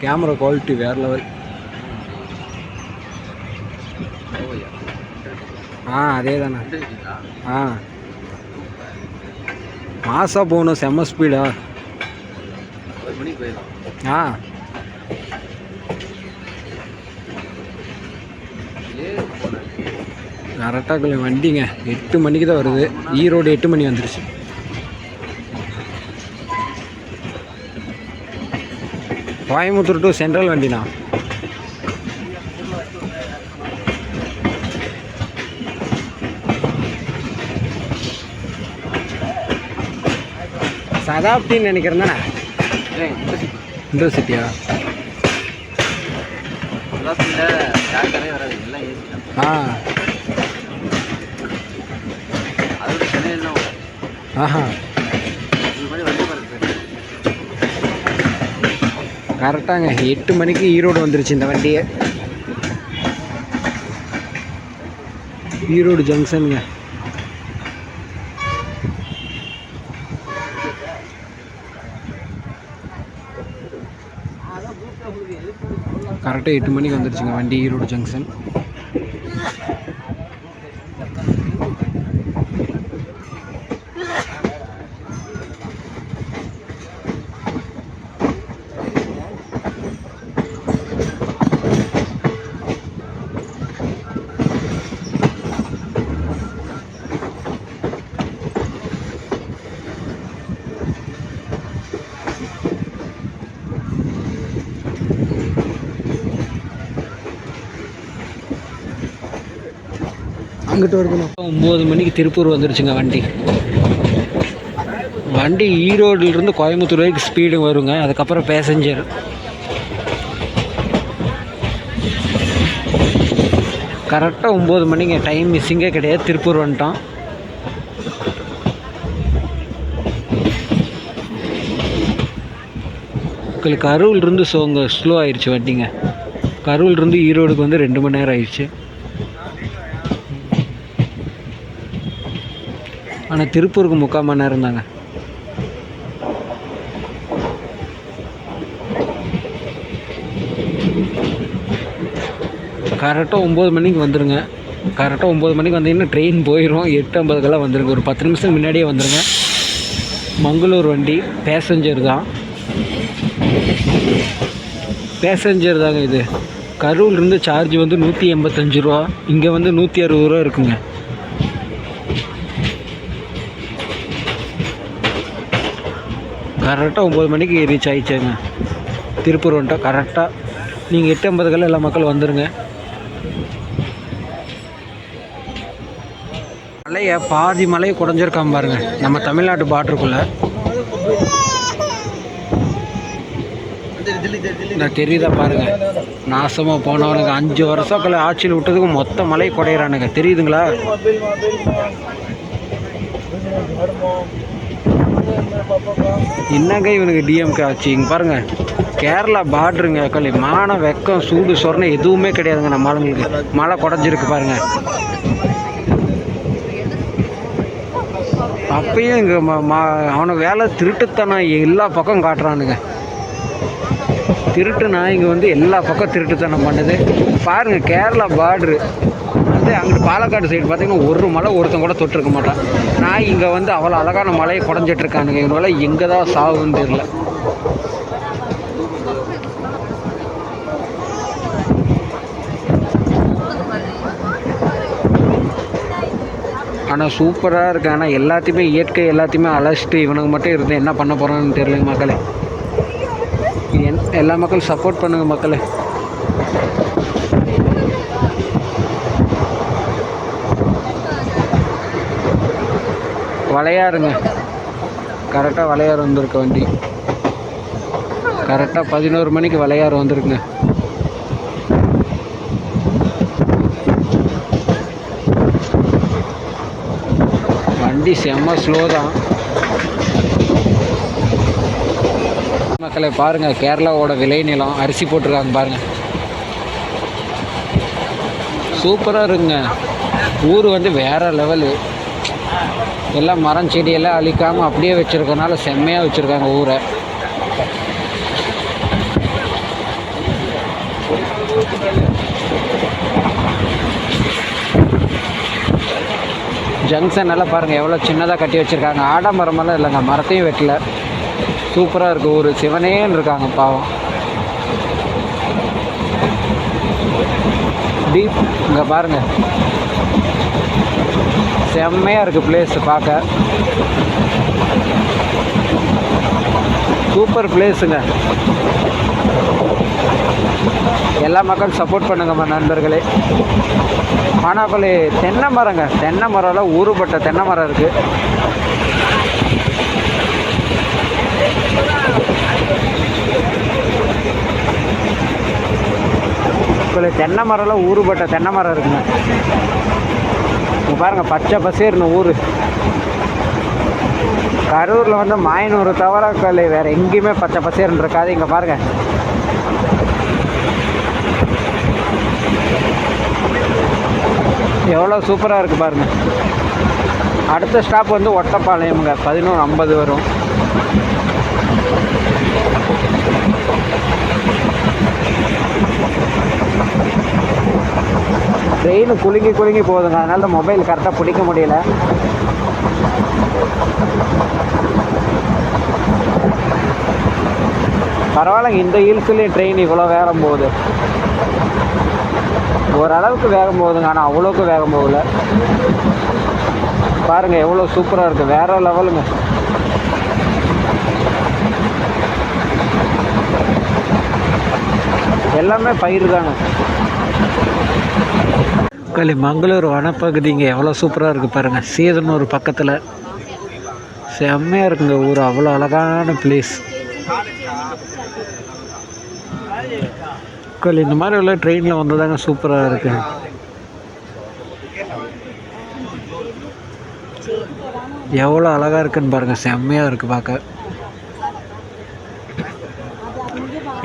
Camera quality வேறு level ஆ அதே தானே ஆ. மாசாக போகணும் செம்ம ஸ்பீடா ஆ. கரெக்டாக வண்டிங்க. எட்டு மணிக்கு தான் வருது. ஈரோடு எட்டு மணி வந்துருச்சு. கோயம்புத்தூர் டு சென்ட்ரல் வண்டிண்ணா சதாப்தின்னு நினைக்கிறேன் தானே? ஏசி தான் ஆ. ஆஹா இது மாதிரி வண்டி பார்த்து கரெக்டாங்க எட்டு மணிக்கு ஈரோடு வந்துருச்சு இந்த வண்டியை. ஈரோடு ஜங்ஷனுங்க கரெக்டாக எட்டு மணிக்கு வந்துருச்சுங்க வண்டி ஈரோடு ஜங்ஷன் அங்கிட்டு வருதுண்ணா ஒம்பது மணிக்கு திருப்பூர் வந்துருச்சுங்க வண்டி. வண்டி ஈரோடுலேருந்து கோயம்புத்தூர் வரைக்கும் ஸ்பீடு வருங்க. அதுக்கப்புறம் பேசஞ்சர் கரெக்டாக ஒம்பது மணிங்க. டைம் மிஸ்ஸிங்கே கிடையாது. திருப்பூர் வந்துட்டோம். உங்களுக்கு கரூர்லேருந்து ஸோ அங்கே ஸ்லோ ஆயிடுச்சு வண்டிங்க. கரூர்லேருந்து ஈரோடுக்கு வந்து ரெண்டு மணி நேரம் ஆயிடுச்சு ஆனால் திருப்பூருக்கு முக்கால் மணி நேரம் தாங்க. கரெக்டாக ஒம்பது மணிக்கு வந்துடுங்க கரெக்டாக ஒம்பது மணிக்கு வந்தீங்கன்னா ட்ரெயின் போயிடும் எட்டு ஐம்பதுக்கெல்லாம் வந்துடுங்க ஒரு பத்து நிமிஷம் முன்னாடியே வந்துடுங்க மங்களூர் வண்டி பேசஞ்சர் தான். பேசஞ்சர் தாங்க இது. கரூர்லேருந்து சார்ஜ் வந்து நூற்றி எண்பத்தஞ்சு ரூபா. இங்கே வந்து நூற்றி அறுபது ரூபா இருக்குங்க. கரெக்டாக ஒம்பது மணிக்கு ரீச் ஆகிடுச்சேங்க திருப்பூர் வந்துட்டோம். கரெக்டாக நீங்கள் எட்டு ஐம்பதுக்கெல்லாம் எல்லா மக்கள் வந்துடுங்க மலையை பாதி மலையை குடஞ்சிருக்காம பாருங்க. நம்ம தமிழ்நாட்டு பார்டருக்குள்ளே நான் தெரியுதா பாருங்க. நாசமாக போனவனுக்கு அஞ்சு வருஷக்குள்ள ஆட்சியில் விட்டதுக்கு மொத்த மலை குடையிறானுங்க. தெரியுதுங்களா? என்னங்க இவனுக்கு டிஎம்கே ஆச்சு? இங்கே பாருங்க. கேரளா பார்டருங்க களி மான வெக்கம் சூடு சொரணை எதுவுமே கிடையாதுங்க நம்ம ஆளுங்களுக்கு. மழை குடஞ்சிருக்கு பாருங்க. அப்பயும் இங்கே அவனுக்கு வேலை திருட்டுத்தனம். எல்லா பக்கம் காட்டுறானுங்க. திருட்டு நாய்ங்க வந்து எல்லா பக்கம் திருட்டுத்தனம் பண்ணுது. பாருங்க கேரளா பார்டரு வந்து அங்கிட்டு பாலக்காடு சைடு பார்த்தீங்கன்னா ஒரு மலை ஒருத்தன் கூட தொட்டிருக்க மாட்டான். நான் இங்கே வந்து அவ்வளோ அழகான மலையை குடஞ்சிட்டு இருக்கானுங்க. இவனால எங்கே தான் சாகுன்னு தெரியல. ஆனால் சூப்பராக இருக்கு. ஆனால் எல்லாத்தையுமே இயற்கை எல்லாத்தையுமே அழைச்சிட்டு இவனுக்கு மட்டும் இருந்து என்ன பண்ண போகிறான்னு தெரியல மக்களே. என் எல்லா மக்களும் சப்போர்ட் பண்ணுங்க மக்களே. வளையாருங்க. கரெக்டாக வளையார் வந்திருக்க வண்டி. கரெக்டாக பதினோரு மணிக்கு வளையார் வந்திருக்குங்க. வண்டி செம்ம ஸ்லோ தான். மக்களை பாருங்கள் கேரளாவோட விளைநிலம் அரிசி போட்டிருக்காங்க பாருங்கள் சூப்பராக இருக்குங்க. ஊர் வந்து வேறு லெவலு. எல்லாம் மரம் செடியெல்லாம் அழிக்காமல் அப்படியே வச்சுருக்கனால செம்மையாக வச்சுருக்காங்க ஊரை. ஜங்ஷன் எல்லாம் பாருங்கள் எவ்வளோ சின்னதாக கட்டி வச்சுருக்காங்க. ஆடம்பரமெல்லாம் இல்லைங்க மரத்தையும் வெட்டல. சூப்பராக இருக்குது ஊர். சிவனேன்னு இருக்காங்க பாவம். டீப் இங்கே பாருங்கள் செம்மையாக இருக்குது பிளேஸ் பார்க்க. சூப்பர் பிளேஸுங்க எல்லா மக்களும் சப்போர்ட் பண்ணுங்கம்மா நண்பர்களே. மானாப்பள்ளி தென்னை மரங்க. தென்னை மரம்லாம் ஊறுபட்ட தென்னை மரம் இருக்குது தென்னை மரம்லாம் ஊறுபட்ட தென்னை மரம் இருக்குங்க. இங்க பாருங்க பச்சை பசேர்னு ஊர். கரூரில் வந்து மாயனூர் தவிர கல் வேறு எங்கேயுமே பச்சை பசேர்னு இருக்காது. இங்கே பாருங்க. எவ்வளோ சூப்பராக இருக்குது பாருங்க. அடுத்த ஸ்டாப் வந்து ஒட்டப்பாளையம்ங்க. பதினொன்று ஐம்பது வரும். ட்ரெயின் குலுங்கி குலுங்கி போகுதுங்க. அதனால தான் மொபைல் கரெக்டாக பிடிக்க முடியல. பரவாயில்லைங்க இந்த ஹில்ஸ்லேயும் ட்ரெயின் இவ்வளோ வேகம் போகுது. ஓரளவுக்கு வேகம் போகுதுங்க ஆனால் அவ்வளோக்கு வேகம் போகல. பாருங்கள் எவ்வளோ சூப்பராக இருக்குது வேற லெவலுங்க எல்லாமே பயிர் தாங்க களி மங்களூர் வனப்பகுதிங்க எவ்வளோ சூப்பராக இருக்குது பாருங்கள் சீதனூர் பக்கத்தில். செம்மையாக இருக்குங்க ஊர். அவ்வளோ அழகான பிளேஸ் களி இந்த மாதிரி உள்ள ட்ரெயினில் வந்ததாங்க சூப்பராக இருக்குது எவ்வளோ அழகாக இருக்குன்னு பாருங்கள் செம்மையாக இருக்குது பார்க்க.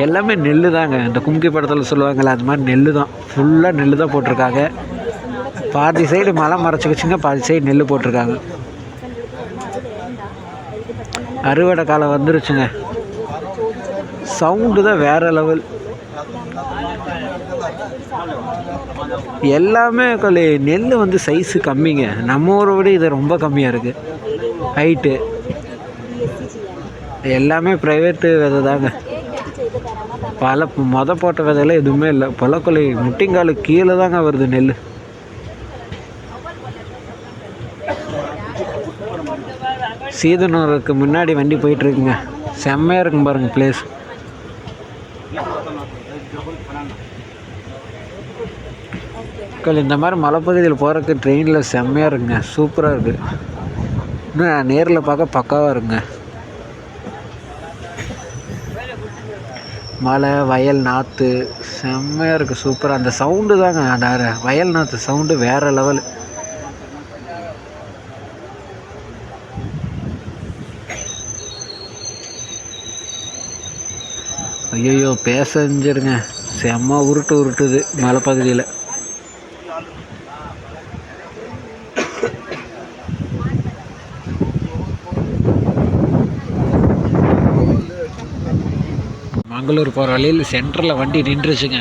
எல்லாமே நெல் தாங்க இந்த கும்கி படத்தில் சொல்லுவாங்கள்ல அது மாதிரி நெல் தான் ஃபுல்லாக நெல் தான் போட்டிருக்காங்க. பாதி சைடு மலை மறைச்சிக்கிச்சுங்க பாதி சைடு நெல் போட்டிருக்காங்க. அறுவடை காலம் வந்துருச்சுங்க. சவுண்டு தான் வேறு லெவல் எல்லாமே கொள்ளி நெல் வந்து சைஸு கம்மிங்க. நம்ம ஊரை விட இது ரொம்ப கம்மியாக இருக்குது ஹைட்டு எல்லாமே ப்ரைவேட்டு விதை தாங்க. பல மொத போட்ட விதையெல்லாம் எதுவுமே இல்லை. பழக்கொலை முட்டிங்காலு கீழே தாங்க வருது நெல். சீதனூருக்கு முன்னாடி வண்டி போயிட்டுருக்குங்க. செம்மையாக இருக்கும் பாருங்க பிளேஸ் இந்த மாதிரி மலைப்பகுதியில் போகிறதுக்கு ட்ரெயினில் செம்மையாக இருக்குங்க. சூப்பராக இருக்குது இன்னும் நேரில் பார்க்க பக்காவாக இருக்குங்க. மலை வயல் நாற்று செம்மையாக இருக்குது சூப்பராக அந்த சவுண்டு தாங்க அந்த வயல் நாற்று சவுண்டு வேறு லெவல் ஐயோ பேசஞ்சிருங்க. செம்ம உருட்டு உருட்டுது மலைப்பகுதியில். மங்களூர் போகிற வழியில் சென்டரில் வண்டி நின்றுச்சுங்க.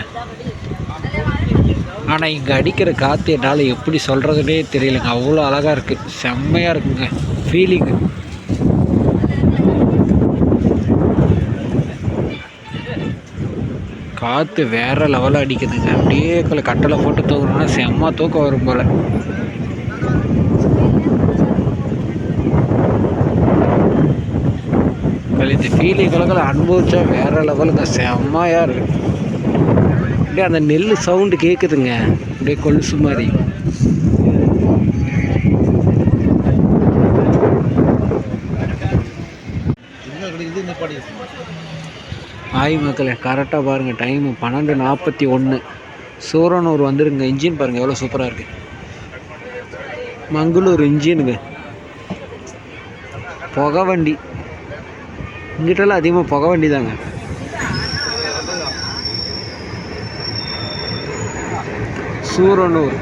ஆனால் இங்கே அடிக்கிற காற்று என்னால் எப்படி சொல்கிறதுனே தெரியலங்க. அவ்வளோ அழகாக இருக்குது செம்மையாக இருக்குங்க. ஃபீலிங்கு காற்று வேறு லெவலில் அடிக்குதுங்க. அப்படியே கட்டளை போட்டு தூக்கணும்னா செம்ம தூக்கம் வரும் போல். இந்த ஃபீலிங் கலக்கல அனுபவிச்சா வேறு லெவலுங்க செம்மையாக இருக்கு. அப்படியே அந்த நெல் சவுண்டு கேட்குதுங்க அப்படியே கொலுசு மாதிரி. ஆய் மக்களே கரெக்டாக பாருங்கள் டைமு பன்னெண்டு நாற்பத்தி ஒன்று சூரனூர் வந்துருங்க. இன்ஜின் பாருங்கள் எவ்வளோ சூப்பராக இருக்குது மங்களூர் இன்ஜினுங்க புகை வண்டி இங்கிட்டலாம் அதிகமாக புக வண்டிதாங்க சூரனூர்.